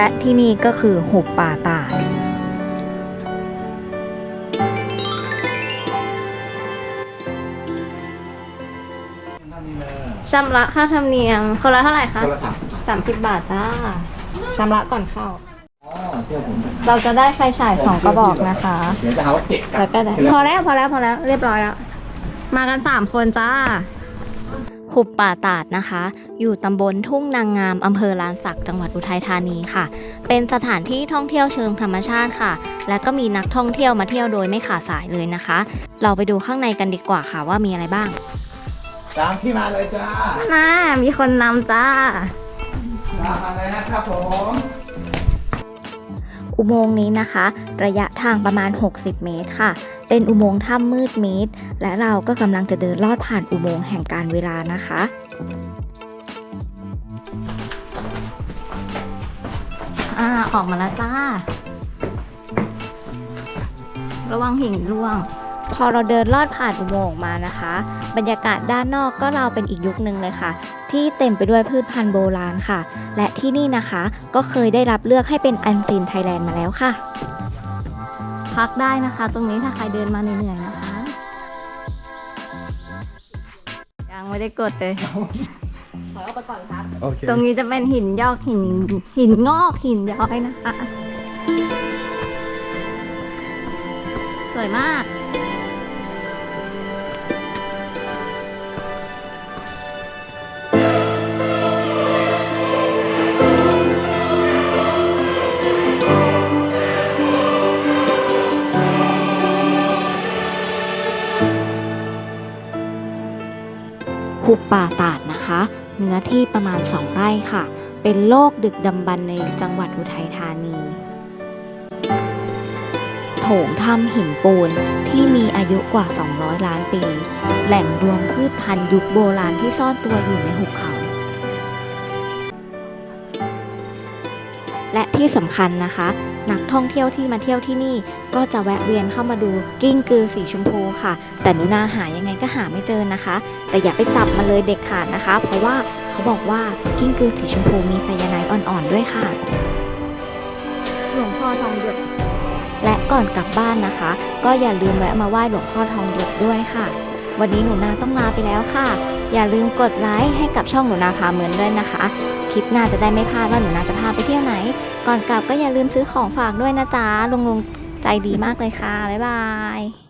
และที่นี่ก็คือหุบป่าตาดชำระค่าธรรมเนียมคนละเท่าไหร่คะคนละสามสิบบาทสามสิบบาทจ้าชำระก่อนเข้า อ๋อเชื่อผมเราจะได้ไฟฉายสองกระบอกนะคะ เดี๋ยวจะหาว่าเกะกะแล้วก็ได้ พอแล้วพอแล้วพอแล้วเรียบร้อยแล้ว มากันสามคนจ้า หุบป่าตาดนะคะ อยู่ตำบลทุ่งนางงามอำเภอลานสักจังหวัดอุทัยธานีค่ะ เป็นสถานที่ท่องเที่ยวเชิงธรรมชาติค่ะ และก็มีนักท่องเที่ยวมาเที่ยวโดยไม่ขาดสายเลยนะคะ เราไปดูข้างในกันดีกว่าค่ะว่ามีอะไรบ้าง ตามที่มาเลยจ้าน่ามีคนนำจ้าตามมาเลยนะครับผม อุโมงค์นี้นะคะ ระยะทางประมาณ 60 เมตรค่ะ เป็นอุโมงค์ถ้ำมืดมิดและเราก็กำลังจะเดินลอดผ่านอุโมงค์แห่งการเวลานะคะอ่าออกมาแล้วจ้า ระวังหินร่วง พอเราเดินลอดผ่านอุโมงค์มานะคะ บรรยากาศด้านนอกก็เราวเป็นอีกยุคหนึ่งเลยค่ะ ที่เต็มไปด้วยพืชพันธุ์โบราณค่ะ และที่นี่นะคะก็เคยได้รับเลือกให้เป็นอันซีนไทยแลนด์มาแล้วค่ะ พักได้นะคะ ตรงนี้ถ้าใครเดินมาเหนื่อยๆนะคะ ยังไม่ได้กดเลยโอเค ตรงนี้จะเป็นหินยอกหินหินงอกหินย้อยนะคะ สวยมาก หุบป่าตาดนะคะ เนื้อที่ประมาณ 2 ไร่ค่ะ เป็นโลกดึกดำบรรพ์ในจังหวัดอุทัยธานีโถงถ้ำหินปูนที่มีอายุกว่า 200 ล้านปี แหล่งรวมพืชพันธุ์ยุคโบราณที่ซ่อนตัวอยู่ในหุบเขา และที่สำคัญนะคะ นักท่องเที่ยวที่มาเที่ยวที่นี่ ก็จะแวะเวียนเข้ามาดูกิ้งกือสีชมพูค่ะ แต่หนูนาหายังไงก็หาไม่เจอนะคะ แต่อย่าไปจับมันเลยเด็ดขาดนะคะ เพราะว่าเขาบอกว่ากิ้งกือสีชมพูมีไซยาไนด์อ่อนๆด้วยค่ะหลวงพ่อทองหยดและก่อนกลับบ้านนะคะ ก็อย่าลืมแวะมาไหว้หลวงพ่อทองหยดด้วยค่ะ วันนี้หนูนาต้องลาไปแล้วค่ะ อย่าลืมกดไลค์ให้กับช่องหนูนาพาเมือนด้วยนะคะ คลิปหน้าจะได้ไม่พลาดว่าหนูนาจะพาไปเที่ยวไหน ก่อนกลับก็อย่าลืมซื้อของฝากด้วยนะจ๊ะลุงลุงใจดีมากเลยค่ะ บ๊ายบาย